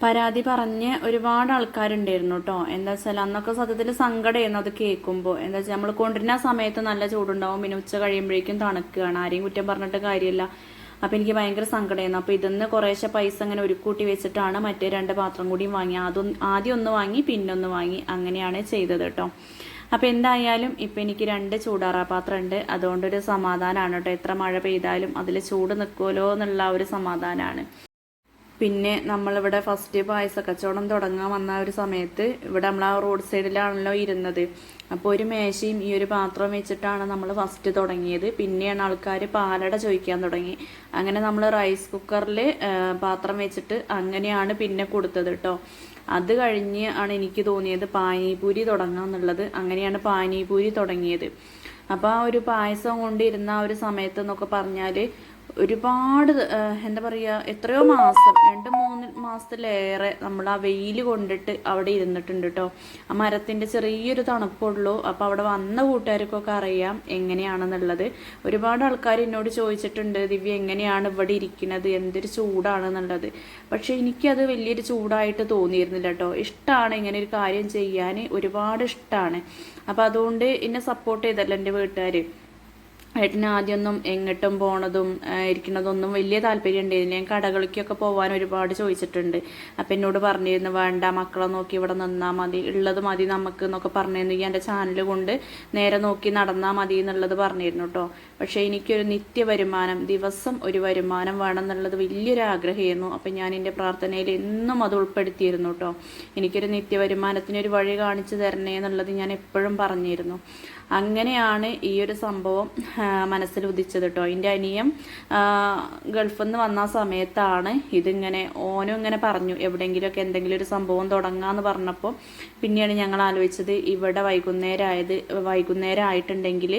പരാതി പറഞ്ഞ് ഒരുപാട് ആൾക്കാരുണ്ടായിരുന്നു കേട്ടോ എന്താ വെച്ചാൽ അന്നൊക്കെ സത്യത്തിൽ സങ്കടമായിരുന്നു അത് കേൾക്കുമ്പോൾ എന്താ വെച്ചാൽ നമ്മൾ കൊണ്ടിരുന്ന സമയത്ത് നല്ല ചൂടുണ്ടാവും. പിന്നെ ഉച്ച കഴിയുമ്പോഴേക്കും തണുക്കുകയാണ്. ആരെയും കുറ്റം പറഞ്ഞിട്ട് കാര്യമില്ല. അപ്പം എനിക്ക് ഭയങ്കര സങ്കടമായിരുന്നു. അപ്പോൾ ഇതിന്ന് കുറേശ്ശെ പൈസ അങ്ങനെ ഒരു കൂട്ടി വെച്ചിട്ടാണ് മറ്റേ രണ്ട് പാത്രം കൂടിയും വാങ്ങി. അതൊന്ന് ആദ്യം ഒന്ന് വാങ്ങി പിന്നെ ഒന്ന് വാങ്ങി. അങ്ങനെയാണ് ചെയ്തത് കേട്ടോ. അപ്പോൾ എന്തായാലും ഇപ്പോൾ എനിക്ക് രണ്ട് ചൂടാറാ പാത്രം ഉണ്ട് അതുകൊണ്ടൊരു സമാധാനമാണ് കേട്ടോ. എത്ര മഴ പെയ്താലും അതിൽ ചൂട് നിൽക്കുമല്ലോ എന്നുള്ള ഒരു സമാധാനമാണ് പിന്നെ നമ്മളിവിടെ ഫസ്റ്റ് പായസ കച്ചവടം തുടങ്ങാൻ വന്ന ഒരു സമയത്ത് ഇവിടെ നമ്മൾ ആ റോഡ് സൈഡിലാണല്ലോ ഇരുന്നത്. അപ്പോൾ ഒരു മേശയും ഈ ഒരു പാത്രം വെച്ചിട്ടാണ് നമ്മൾ ഫസ്റ്റ് തുടങ്ങിയത്. പിന്നെയാണ് ആൾക്കാർ പാലട ചോദിക്കാൻ തുടങ്ങി. അങ്ങനെ നമ്മൾ റൈസ് കുക്കറിൽ പാത്രം വെച്ചിട്ട് അങ്ങനെയാണ് പിന്നെ കൊടുത്തത് കേട്ടോ അത് കഴിഞ്ഞ് ആണ് എനിക്ക് തോന്നിയത് പാനിപൂരി തുടങ്ങാന്നുള്ളത് അങ്ങനെയാണ് പാനിപൂരി തുടങ്ങിയത്. അപ്പോൾ ആ ഒരു പായസം കൊണ്ടിരുന്ന ആ ഒരു സമയത്ത് എന്നൊക്കെ പറഞ്ഞാൽ ഒരുപാട് എന്താ പറയുക എത്രയോ മാസം രണ്ട് മൂന്ന് മാസത്തിലേറെ നമ്മൾ ആ വെയിൽ കൊണ്ടിട്ട് അവിടെ ഇരുന്നിട്ടുണ്ട് കേട്ടോ ആ മരത്തിന്റെ ചെറിയൊരു തണുപ്പുള്ളൂ. അപ്പോൾ അവിടെ വന്ന കൂട്ടുകാർക്കൊക്കെ അറിയാം എങ്ങനെയാണെന്നുള്ളത്. ഒരുപാട് ആൾക്കാർ എന്നോട് ചോദിച്ചിട്ടുണ്ട് ദിവ്യ എങ്ങനെയാണ് ഇവിടെ ഇരിക്കുന്നത്? എന്തൊരു ചൂടാണെന്നുള്ളത്. പക്ഷേ എനിക്കത് വലിയൊരു ചൂടായിട്ട് തോന്നിയിരുന്നില്ല കേട്ടോ ഇഷ്ടമാണ് ഇങ്ങനെ ഒരു കാര്യം ചെയ്യാൻ. ഒരുപാട് ഇഷ്ടമാണ് അപ്പോൾ അതുകൊണ്ട് എന്നെ സപ്പോർട്ട് ചെയ്തല്ലോ എന്റെ വീട്ടുകാർ. ഏട്ടന് ആദ്യമൊന്നും എങ്ങോട്ടും പോണതും ഇരിക്കണതൊന്നും വലിയ താല്പര്യം ഞാൻ കടകളിലേക്കൊക്കെ പോകാൻ ഒരുപാട് ചോദിച്ചിട്ടുണ്ട്. അപ്പം എന്നോട് പറഞ്ഞിരുന്നു വേണ്ട മക്കളെ നോക്കി ഇവിടെ നിന്നാൽ മതി. ഉള്ളത് മതി നമുക്ക് എന്നൊക്കെ പറഞ്ഞിരുന്നെങ്കിൽ എന്റെ ചാനൽ കൊണ്ട് നേരെ നോക്കി നടന്നാൽ മതി എന്നുള്ളത് പറഞ്ഞിരുന്നു കേട്ടോ പക്ഷേ എനിക്കൊരു നിത്യ വരുമാനം ദിവസം ഒരു വരുമാനം വേണം എന്നുള്ളത് വലിയൊരു ആഗ്രഹമായിരുന്നു അപ്പം ഞാൻ എന്റെ പ്രാർത്ഥനയിൽ എന്നും അത് ഉൾപ്പെടുത്തിയിരുന്നു കേട്ടോ. എനിക്കൊരു നിത്യ വരുമാനത്തിന് ഒരു വഴി കാണിച്ചു തരണേ എന്നുള്ളത് ഞാൻ എപ്പോഴും പറഞ്ഞിരുന്നു. അങ്ങനെയാണ് ഈ ഒരു സംഭവം മനസ്സിൽ ഉദിച്ചത് കേട്ടോ. എന്റെ അനിയം ഗൾഫിൽ നിന്ന് വന്ന സമയത്താണ് ഇതിങ്ങനെ ഓനും ഇങ്ങനെ പറഞ്ഞു എവിടെയെങ്കിലുമൊക്കെ എന്തെങ്കിലും ഒരു സംഭവം തുടങ്ങാമെന്ന് പറഞ്ഞപ്പോൾ പിന്നെയാണ് ഞങ്ങൾ ആലോചിച്ചത് ഇവിടെ വൈകുന്നേരം ആയത് വൈകുന്നേരം ആയിട്ടുണ്ടെങ്കിൽ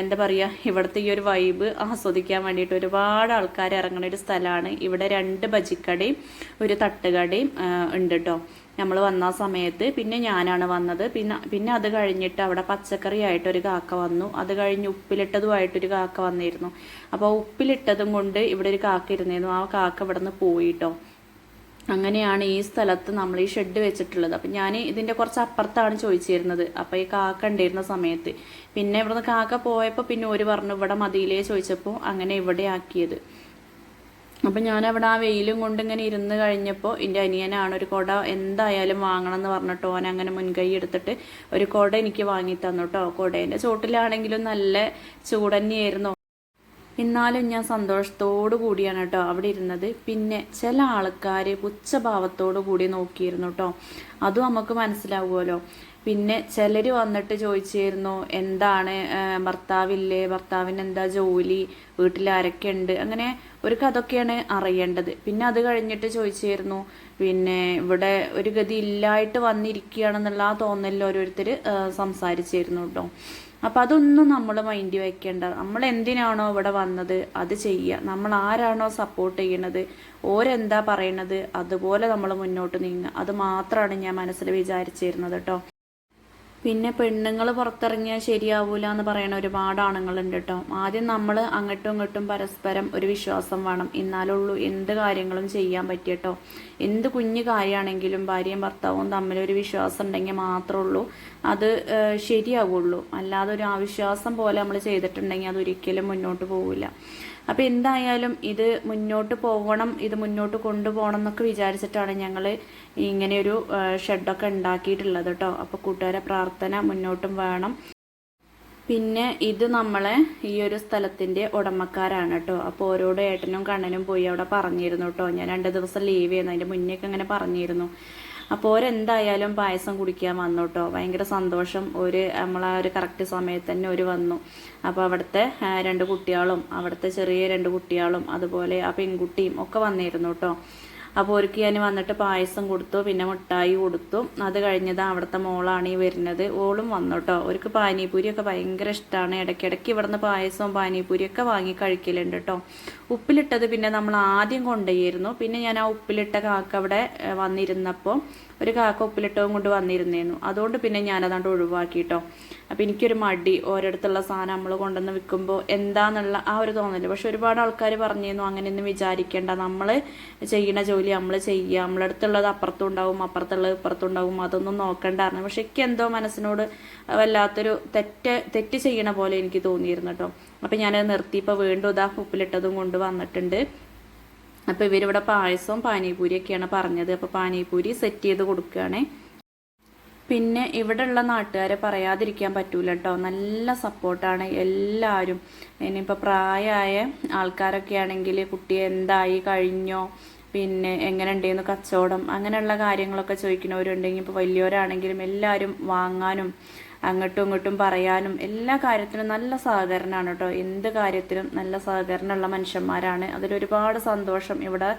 എന്താ പറയുക ഇവിടുത്തെ ഈ ഒരു വൈബ് ആസ്വദിക്കാൻ വേണ്ടിയിട്ട് ഒരുപാട് ആൾക്കാർ ഇറങ്ങുന്ന ഒരു സ്ഥലമാണ് ഇവിടെ രണ്ട് ബജിക്കടയും ഒരു തട്ടുകടയും ഉണ്ട് കേട്ടോ നമ്മൾ വന്ന സമയത്ത് പിന്നെ ഞാനാണ് വന്നത്. പിന്നെ പിന്നെ അത് കഴിഞ്ഞിട്ട് അവിടെ പച്ചക്കറി ആയിട്ട് ഒരു കാക്ക വന്നു. അത് കഴിഞ്ഞ് ഉപ്പിലിട്ടതുമായിട്ടൊരു കാക്ക വന്നിരുന്നു. അപ്പോൾ ഉപ്പിലിട്ടതും കൊണ്ട് ഇവിടെ ഒരു കാക്ക ഇരുന്നിരുന്നു. ആ കാക്ക ഇവിടെ നിന്ന് പോയിട്ടോ അങ്ങനെയാണ് ഈ സ്ഥലത്ത് നമ്മൾ ഈ ഷെഡ് വെച്ചിട്ടുള്ളത്. അപ്പം ഞാൻ ഇതിന്റെ കുറച്ച് അപ്പുറത്താണ് ചോദിച്ചിരുന്നത്. അപ്പോൾ ഈ കാക്ക ഉണ്ടായിരുന്ന സമയത്ത്. പിന്നെ ഇവിടുന്ന് കാക്ക പോയപ്പോൾ പിന്നെ ഒരു പറഞ്ഞു ഇവിടെ മതിയിലേ ചോദിച്ചപ്പോൾ അങ്ങനെ ഇവിടെ ആക്കിയത്. അപ്പം ഞാൻ അവിടെ ആ വെയിലും കൊണ്ട് ഇങ്ങനെ ഇരുന്ന് കഴിഞ്ഞപ്പോൾ എന്റെ അനിയനാണ് ഒരു കുട എന്തായാലും വാങ്ങണം എന്ന് പറഞ്ഞിട്ട് ഓൻ അങ്ങനെ മുൻകൈ എടുത്തിട്ട് ഒരു കുട എനിക്ക് വാങ്ങി തന്നു കേട്ടോ കുടേന്റെ ചോട്ടിലാണെങ്കിലും നല്ല ചൂടന്നെയായിരുന്നു. എന്നാലും ഞാൻ സന്തോഷത്തോടു കൂടിയാണ് കേട്ടോ അവിടെ ഇരുന്നത്. പിന്നെ ചില ആൾക്കാർ പുച്ഛഭാവത്തോടു കൂടി നോക്കിയിരുന്നു കേട്ടോ. അതും നമുക്ക് മനസ്സിലാവുമല്ലോ. പിന്നെ ചിലർ വന്നിട്ട് ചോദിച്ചിരുന്നു എന്താണ് ഭർത്താവില്ലേ? ഭർത്താവിന് എന്താ ജോലി? വീട്ടിൽ ആരൊക്കെ ഉണ്ട്? അങ്ങനെ ഒരു കഥൊക്കെയാണ് അറിയേണ്ടത്. പിന്നെ അത് കഴിഞ്ഞിട്ട് ചോദിച്ചിരുന്നു പിന്നെ ഇവിടെ ഒരു ഗതി ഇല്ലായിട്ട് വന്നിരിക്കുകയാണെന്നുള്ള ആ തോന്നലിൽ ഓരോരുത്തർ സംസാരിച്ചിരുന്നു കേട്ടോ. അപ്പം അതൊന്നും നമ്മൾ മൈൻഡ് വെക്കേണ്ട. നമ്മൾ എന്തിനാണോ ഇവിടെ വന്നത് അത് ചെയ്യുക നമ്മൾ ആരാണോ സപ്പോർട്ട് ചെയ്യണത് ഓരെന്താ പറയണത് അതുപോലെ നമ്മൾ മുന്നോട്ട് നീങ്ങുക അത് മാത്രമാണ് ഞാൻ മനസ്സിൽ വിചാരിച്ചിരുന്നത് കേട്ടോ പിന്നെ പെണ്ണുങ്ങൾ പുറത്തിറങ്ങിയാൽ ശരിയാവൂല എന്ന് പറയുന്ന ഒരുപാട് ആണുങ്ങളുണ്ട് കേട്ടോ ആദ്യം നമ്മൾ അങ്ങോട്ടും ഇങ്ങോട്ടും പരസ്പരം ഒരു വിശ്വാസം വേണം. എന്നാലുള്ളൂ എന്ത് കാര്യങ്ങളും ചെയ്യാൻ പറ്റിയട്ടോ എന്ത് കുഞ്ഞു കാര്യമാണെങ്കിലും ഭാര്യയും ഭർത്താവും തമ്മിൽ ഒരു വിശ്വാസം ഉണ്ടെങ്കിൽ മാത്രമേ ഉള്ളൂ. അത് ശരിയാവുള്ളൂ. അല്ലാതെ ഒരു അവിശ്വാസം പോലെ നമ്മൾ ചെയ്തിട്ടുണ്ടെങ്കിൽ അത് ഒരിക്കലും മുന്നോട്ട് പോവില്ല അപ്പോൾ എന്തായാലും ഇത് മുന്നോട്ട് പോകണം ഇത് മുന്നോട്ട് കൊണ്ടുപോകണം എന്നൊക്കെ വിചാരിച്ചിട്ടാണ് ഞങ്ങൾ ഇങ്ങനെയൊരു ഷെഡൊക്കെ ഉണ്ടാക്കിയിട്ടുള്ളത് കേട്ടോ അപ്പോൾ കൂട്ടുകാരെ പ്രാർത്ഥന മുന്നോട്ടും വേണം. പിന്നെ ഇത് നമ്മളെ ഈ ഒരു സ്ഥലത്തിന്റെ ഉടമക്കാരാണ് കേട്ടോ അപ്പോൾ ഓരോട് ഏട്ടനും കണ്ണനും പോയി അവിടെ പറഞ്ഞിരുന്നു കേട്ടോ ഞാൻ രണ്ട് ദിവസം ലീവ് ചെയ്യുന്നു. അതിന്റെ മുന്നേക്ക് അങ്ങനെ പറഞ്ഞിരുന്നു. അപ്പോൾ ഓരെന്തായാലും പായസം കുടിക്കാൻ വന്നു കേട്ടോ ഭയങ്കര സന്തോഷം. ഒരു നമ്മളെ ഒരു കറക്റ്റ് സമയത്ത് തന്നെ ഒരു വന്നു. അപ്പോൾ അവിടുത്തെ രണ്ട് കുട്ടികളും അവിടുത്തെ ചെറിയ രണ്ട് കുട്ടികളും അതുപോലെ ആ പെൺകുട്ടിയും ഒക്കെ വന്നിരുന്നു കേട്ടോ അപ്പോൾ ഒരുക്കി ഞാൻ വന്നിട്ട് പായസം കൊടുത്തു പിന്നെ മിഠായി കൊടുത്തു. അത് കഴിഞ്ഞത് അവിടുത്തെ മോളാണ് ഈ വരുന്നത്. ഓളും വന്നു കേട്ടോ അവർക്ക് പാനിപൂരിയൊക്കെ ഭയങ്കര ഇഷ്ടമാണ് ഇടയ്ക്കിടയ്ക്ക് ഇവിടുന്ന് പായസവും പാനിപൂരിയൊക്കെ വാങ്ങി കഴിക്കലുണ്ട് കേട്ടോ ഉപ്പിലിട്ടത് പിന്നെ നമ്മൾ ആദ്യം കൊണ്ടുപോയിരുന്നു. പിന്നെ ഞാൻ ആ ഉപ്പിലിട്ട കാക്ക അവിടെ വന്നിരുന്നപ്പോൾ ഒരു കാക്ക ഉപ്പിലിട്ടവും കൊണ്ട് വന്നിരുന്നേന്നു അതുകൊണ്ട് പിന്നെ ഞാനതാണ്ട് ഒഴിവാക്കിയിട്ടോ അപ്പം എനിക്കൊരു മടി. ഓരോരുത്തുള്ള സാധനം നമ്മൾ കൊണ്ടുവന്ന് വിൽക്കുമ്പോൾ എന്താന്നുള്ള ആ ഒരു തോന്നൽ. പക്ഷെ ഒരുപാട് ആൾക്കാർ പറഞ്ഞിരുന്നു അങ്ങനെയൊന്നും വിചാരിക്കേണ്ട. നമ്മൾ ചെയ്യുന്ന ജോലി നമ്മൾ ചെയ്യുക നമ്മളടുത്തുള്ളത് അപ്പുറത്തും ഉണ്ടാവും അപ്പുറത്തുള്ളത് ഇപ്പുറത്തും ഉണ്ടാവും അതൊന്നും നോക്കണ്ടായിരുന്നു പക്ഷെ എനിക്ക് എന്തോ മനസ്സിനോട് വല്ലാത്തൊരു തെറ്റ് തെറ്റ് ചെയ്യണ പോലെ എനിക്ക് തോന്നിയിരുന്നു കേട്ടോ. അപ്പം ഞാനത് നിർത്തി. ഇപ്പോൾ വീണ്ടും ഇതാ ഉപ്പിലിട്ടതും കൊണ്ട് വന്നിട്ടുണ്ട്. അപ്പോൾ ഇവരിവിടെ പായസവും പാനിപൂരിയൊക്കെയാണ് പറഞ്ഞത്. അപ്പോൾ പാനിപൂരി സെറ്റ് ചെയ്ത് കൊടുക്കുകയാണേ. പിന്നെ ഇവിടെയുള്ള നാട്ടുകാരെ പറയാതിരിക്കാൻ പറ്റൂല കേട്ടോ നല്ല സപ്പോർട്ടാണ് എല്ലാവരും ഇനിയിപ്പോൾ പ്രായമായ ആൾക്കാരൊക്കെ ആണെങ്കിൽ കുട്ടി എന്തായി കഴിഞ്ഞോ പിന്നെ എങ്ങനെ ഉണ്ടെന്ന് കച്ചവടം അങ്ങനെയുള്ള കാര്യങ്ങളൊക്കെ ചോദിക്കുന്നവരുണ്ടെങ്കിൽ ഇപ്പോൾ വലിയവരാണെങ്കിലും എല്ലാവരും വാങ്ങാനും അങ്ങോട്ടും ഇങ്ങോട്ടും പറയാനും എല്ലാ കാര്യത്തിനും നല്ല സഹകരണമാണ് കേട്ടോ. എന്ത് കാര്യത്തിനും നല്ല സഹകരണമുള്ള മനുഷ്യന്മാരാണ്. അതിലൊരുപാട് സന്തോഷം ഇവിടെ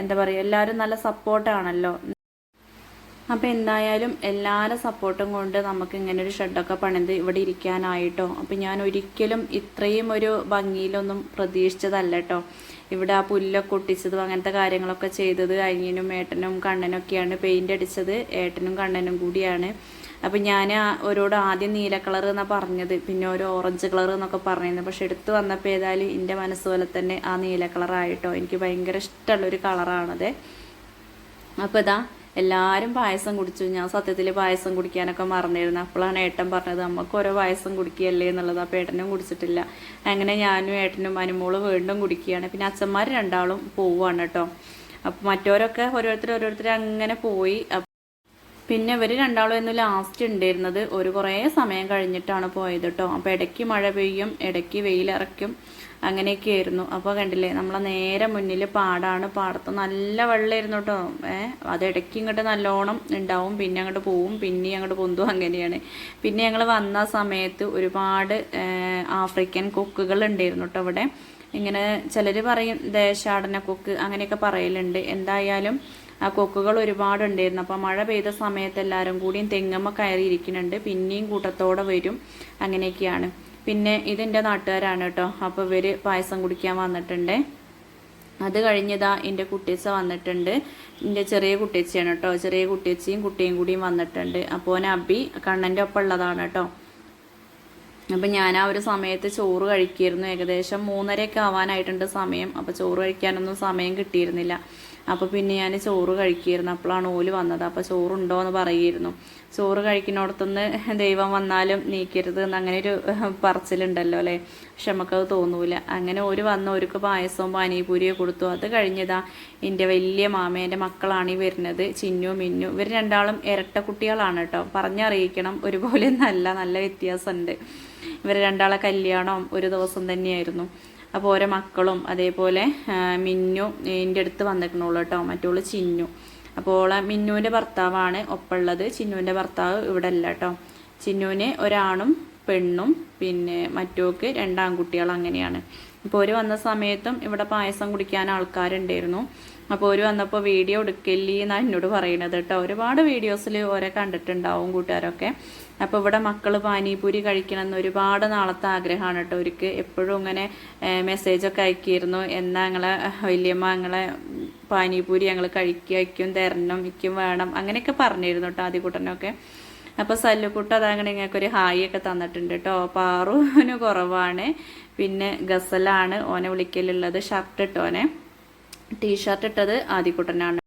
എന്താ പറയുക എല്ലാവരും നല്ല സപ്പോർട്ടാണല്ലോ. അപ്പം എന്തായാലും എല്ലാവരുടെ സപ്പോർട്ടും കൊണ്ട് നമുക്ക് ഇങ്ങനെ ഒരു ഷെഡൊക്കെ പണിത് ഇവിടെ ഇരിക്കാനായിട്ടോ. അപ്പം ഞാൻ ഒരിക്കലും ഇത്രയും ഒരു ഭംഗിയിലൊന്നും പ്രതീക്ഷിച്ചതല്ല കേട്ടോ. ഇവിടെ ആ പുല്ലൊക്കെ ഒട്ടിച്ചതും അങ്ങനത്തെ കാര്യങ്ങളൊക്കെ ചെയ്തത് അനിയനും ഏട്ടനും കണ്ണനും കണ്ണനൊക്കെയാണ് പെയിന്റ് അടിച്ചത്. ഏട്ടനും കണ്ണനും കൂടിയാണ്. അപ്പം ഞാൻ ഓരോട് ആദ്യം നീല കളർ എന്നാണ് പറഞ്ഞത് പിന്നെ ഒരു ഓറഞ്ച് കളർ എന്നൊക്കെ പറഞ്ഞിരുന്നു. പക്ഷെ എടുത്തു വന്നപ്പോൾ ഏതായാലും എന്റെ മനസ്സ് പോലെ തന്നെ ആ നീല കളറായിട്ടോ എനിക്ക് ഭയങ്കര ഇഷ്ടമുള്ളൊരു കളറാണത് അപ്പോൾ ഇതാ എല്ലാവരും പായസം കുടിച്ചു. ഞാൻ സത്യത്തിൽ പായസം കുടിക്കാനൊക്കെ മറന്നിരുന്നു. അപ്പോഴാണ് ഏട്ടൻ പറഞ്ഞത് നമുക്ക് ഓരോ പായസം കുടിക്കുകയല്ലേ എന്നുള്ളത്. അപ്പോൾ ഏട്ടനും കുടിച്ചിട്ടില്ല. അങ്ങനെ ഞാനും ഏട്ടനും അനുമോൾ വീണ്ടും കുടിക്കുകയാണ്. പിന്നെ അച്ഛന്മാർ രണ്ടാളും പോവുകയാണ് കേട്ടോ. അപ്പോൾ മറ്റവരൊക്കെ ഓരോരുത്തർ ഓരോരുത്തർ അങ്ങനെ പോയി. പിന്നെ ഇവർ രണ്ടാളും ഇന്ന് ലാസ്റ്റ് ഉണ്ടായിരുന്നത് ഒരു കുറേ സമയം കഴിഞ്ഞിട്ടാണ് പോയത് കേട്ടോ അപ്പോൾ ഇടയ്ക്ക് മഴ പെയ്യും ഇടയ്ക്ക് വെയിലിറക്കും അങ്ങനെയൊക്കെ ആയിരുന്നു അപ്പോൾ കണ്ടില്ലേ നമ്മളെ നേരെ മുന്നിൽ പാടാണ് പാടത്ത് നല്ല വെള്ളമായിരുന്നു കേട്ടോ ഏഹ് അത് ഇടയ്ക്ക് ഇങ്ങോട്ട് നല്ലോണം ഉണ്ടാവും പിന്നെ അങ്ങോട്ട് പോവും പിന്നെ അങ്ങോട്ട് പൊന്തും അങ്ങനെയാണ്. പിന്നെ ഞങ്ങൾ വന്ന സമയത്ത് ഒരുപാട് ആഫ്രിക്കൻ കൊക്കുകൾ ഉണ്ടായിരുന്നു കേട്ടോ അവിടെ. ഇങ്ങനെ ചിലർ പറയും ദേശാടന കൊക്ക് അങ്ങനെയൊക്കെ പറയലുണ്ട്. എന്തായാലും ആ കൊക്കുകൾ ഒരുപാടുണ്ടായിരുന്നു. അപ്പോൾ മഴ പെയ്ത സമയത്ത് എല്ലാവരും കൂടിയും തെങ്ങമ്മ കയറി ഇരിക്കുന്നുണ്ട് പിന്നെയും കൂട്ടത്തോടെ വരും. അങ്ങനെയൊക്കെയാണ്. പിന്നെ ഇതെന്റെ നാട്ടുകാരാണ് കേട്ടോ. അപ്പോൾ ഇവർ പായസം കുടിക്കാൻ വന്നിട്ടുണ്ട്. അത് കഴിഞ്ഞതാ എന്റെ കുട്ടിയച്ച വന്നിട്ടുണ്ട്. എന്റെ ചെറിയ കുട്ടിയച്ചയാണ് കേട്ടോ. ചെറിയ കുട്ടിയച്ചയും കുട്ടിയും കൂടിയും വന്നിട്ടുണ്ട്. അപ്പോൾ അബി കണ്ണന്റെ ഒപ്പം ഉള്ളതാണ് കേട്ടോ. അപ്പം ഞാൻ ആ ഒരു സമയത്ത് ചോറ് കഴിക്കായിരുന്നു. ഏകദേശം മൂന്നരയൊക്കെ ആവാനായിട്ടുണ്ട് സമയം. അപ്പോൾ ചോറ് കഴിക്കാനൊന്നും സമയം കിട്ടിയിരുന്നില്ല. അപ്പോൾ പിന്നെ ഞാൻ ചോറ് കഴിക്കുകയായിരുന്നു അപ്പോഴാണ് ഓൽ വന്നത്. അപ്പോൾ ചോറുണ്ടോ എന്ന് പറയുമായിരുന്നു ചോറ് കഴിക്കുന്നിടത്തുനിന്ന് ദൈവം വന്നാലും നീക്കരുത് എന്ന് അങ്ങനെ ഒരു പറച്ചിലുണ്ടല്ലോ അല്ലേ? പക്ഷെ നമുക്കത് തോന്നൂല. അങ്ങനെ ഒരു വന്ന ഒരുക്ക് പായസവും പാനീപൂരിയും കൊടുത്തു. അത് കഴിഞ്ഞതാ എന്റെ വലിയ മാമേന്റെ മക്കളാണ് ഈ വരുന്നത്. ചിന്നു മിന്നു. ഇവർ രണ്ടാളും ഇരട്ട കുട്ടികളാണ് കേട്ടോ. പറഞ്ഞറിയിക്കണം ഒരുപോലെ നല്ല നല്ല വ്യത്യാസമുണ്ട്. ഇവർ രണ്ടാളെ കല്യാണം ഒരു ദിവസം തന്നെയായിരുന്നു. അപ്പോൾ ഓരോ മക്കളും അതേപോലെ മിന്നു എന്റെ അടുത്ത് വന്നിട്ടുള്ളൂ കേട്ടോ മറ്റോൾ ചിന്നു. അപ്പോൾ മിന്നുവിന്റെ ഭർത്താവാണ് ഒപ്പമുള്ളത്. ചിന്നുവിന്റെ ഭർത്താവ് ഇവിടെ അല്ല കേട്ടോ. ചിന്നുവിന് ഒരാണും പെണ്ണും പിന്നെ മറ്റോക്ക് രണ്ടാൺകുട്ടികൾ അങ്ങനെയാണ്. ഇപ്പോൾ ഒരു വന്ന സമയത്തും ഇവിടെ പായസം കുടിക്കാൻ ആൾക്കാരുണ്ടായിരുന്നു. അപ്പോൾ ഒരു വന്നപ്പോൾ വീഡിയോ എടുക്കില്ലേ എന്നാണ് എന്നോട് പറയണത് കേട്ടോ. ഒരുപാട് വീഡിയോസിൽ ഓരോ കണ്ടിട്ടുണ്ടാവും കൂട്ടുകാരൊക്കെ. അപ്പോൾ ഇവിടെ മക്കൾ പാനിപൂരി കഴിക്കണമെന്ന് ഒരുപാട് നാളത്തെ ആഗ്രഹമാണ് കേട്ടോ. അവർക്ക് എപ്പോഴും ഇങ്ങനെ മെസ്സേജൊക്കെ അയക്കിയിരുന്നു. എന്നാ ഞങ്ങളെ വലിയമ്മ ഞങ്ങളെ പാനിപൂരി ഞങ്ങൾ കഴിക്കും തരണം ഇക്കും വേണം അങ്ങനെയൊക്കെ പറഞ്ഞിരുന്നു കേട്ടോ ആദ്യകൂട്ടനൊക്കെ അപ്പോൾ സല്ലുക്കുട്ട അതങ്ങനെ നിങ്ങൾക്ക് ഒരു ഹായ് ഒക്കെ തന്നിട്ടുണ്ട് കേട്ടോ. പാറുവിന് കുറവാണ്. പിന്നെ ഗസലാണ് ഓനെ വിളിക്കലുള്ളത്. ഷർട്ട് ഇട്ടോനെ ടീഷർട്ട് ഇട്ടത് ആദ്യക്കുട്ടനാണ്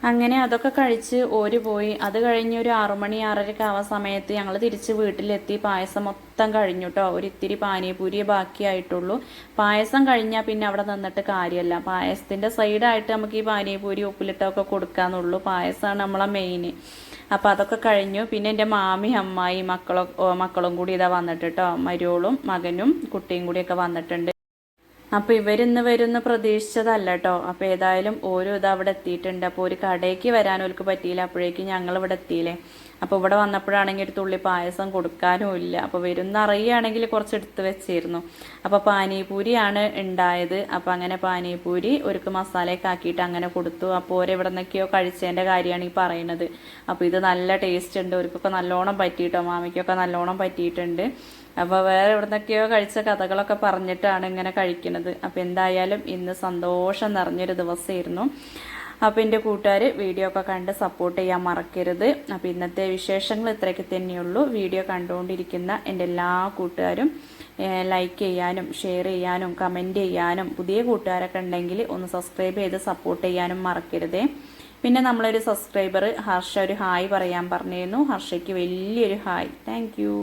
അങ്ങനെ അതൊക്കെ കഴിച്ച് ഓര് പോയി. അത് കഴിഞ്ഞ് ഒരു ആറുമണി ആറരയ്ക്ക് ആവാൻ സമയത്ത് ഞങ്ങൾ തിരിച്ച് വീട്ടിലെത്തി. പായസം മൊത്തം കഴിഞ്ഞു കേട്ടോ ഒരു ഇത്തിരി പാനീപൂരിയെ ബാക്കിയായിട്ടുള്ളൂ. പായസം കഴിഞ്ഞാൽ പിന്നെ അവിടെ നിന്നിട്ട് കാര്യമല്ല പായസത്തിന്റെ സൈഡായിട്ട് നമുക്ക് ഈ പാനീപൂരി ഉപ്പിലിട്ടൊക്കെ കൊടുക്കാന്നുള്ളൂ. പായസമാണ് നമ്മളെ മെയിൻ അപ്പോൾ അതൊക്കെ കഴിഞ്ഞു. പിന്നെ എന്റെ മാമി അമ്മായി മക്കളോ മക്കളും കൂടി ഇതാ വന്നിട്ട് കേട്ടോ മരുവളും മകനും കുട്ടിയും കൂടിയൊക്കെ വന്നിട്ടുണ്ട്. അപ്പൊ ഇവരിന്ന് വരുന്ന പ്രതീക്ഷിച്ചതല്ല കേട്ടോ അപ്പൊ ഏതായാലും ഓരോ ഇത് അവിടെ എത്തിയിട്ടുണ്ട്. അപ്പോൾ ഒരു കടയ്ക്ക് വരാൻ ഓർക്ക് പറ്റിയില്ല. അപ്പോഴേക്കും ഞങ്ങൾ ഇവിടെ എത്തിയില്ലേ. അപ്പോൾ ഇവിടെ വന്നപ്പോഴാണെങ്കിൽ ഒരു തുള്ളി പായസം കൊടുക്കാനും ഇല്ല. അപ്പോൾ വരുന്ന അറിയുകയാണെങ്കിൽ കുറച്ച് എടുത്ത് വെച്ചിരുന്നു. അപ്പോൾ പാനിപൂരിയാണ് ഉണ്ടായത്. അപ്പോൾ അങ്ങനെ പാനീപൂരി ഒരുക്ക് മസാലയൊക്കെ ആക്കിയിട്ട് അങ്ങനെ കൊടുത്തു. അപ്പോൾ ഓരോ ഇവിടെ നിന്നൊക്കെയോ കഴിച്ചതിന്റെ കാര്യമാണ് ഈ പറയുന്നത്. അപ്പോൾ ഇത് നല്ല ടേസ്റ്റ് ഉണ്ട്. ഒരുക്കൊക്കെ നല്ലോണം പറ്റിയിട്ടോ? മാമിക്കൊക്കെ നല്ലോണം പറ്റിയിട്ടുണ്ട്. അപ്പോൾ വേറെ എവിടുന്നൊക്കെയോ കഴിച്ച കഥകളൊക്കെ പറഞ്ഞിട്ടാണ് ഇങ്ങനെ കഴിക്കുന്നത്. അപ്പോൾ എന്തായാലും ഇന്ന് സന്തോഷം നിറഞ്ഞൊരു ദിവസമായിരുന്നു. അപ്പോൾ എന്റെ കൂട്ടുകാർ വീഡിയോ ഒക്കെ കണ്ട് സപ്പോർട്ട് ചെയ്യാൻ മറക്കരുത്. അപ്പോൾ ഇന്നത്തെ വിശേഷങ്ങൾ ഇത്രയൊക്കെ തന്നെയുള്ളൂ. വീഡിയോ കണ്ടുകൊണ്ടിരിക്കുന്ന എന്റെ എല്ലാ കൂട്ടുകാരും ലൈക്ക് ചെയ്യാനും ഷെയർ ചെയ്യാനും കമന്റ് ചെയ്യാനും പുതിയ കൂട്ടുകാരൊക്കെ ഉണ്ടെങ്കിൽ ഒന്ന് സബ്സ്ക്രൈബ് ചെയ്ത് സപ്പോർട്ട് ചെയ്യാനും മറക്കരുതേ. പിന്നെ നമ്മളൊരു സബ്സ്ക്രൈബർ ഹർഷ ഒരു ഹായ് പറയാൻ പറഞ്ഞിരുന്നു. ഹർഷയ്ക്ക് വലിയൊരു ഹായ് താങ്ക്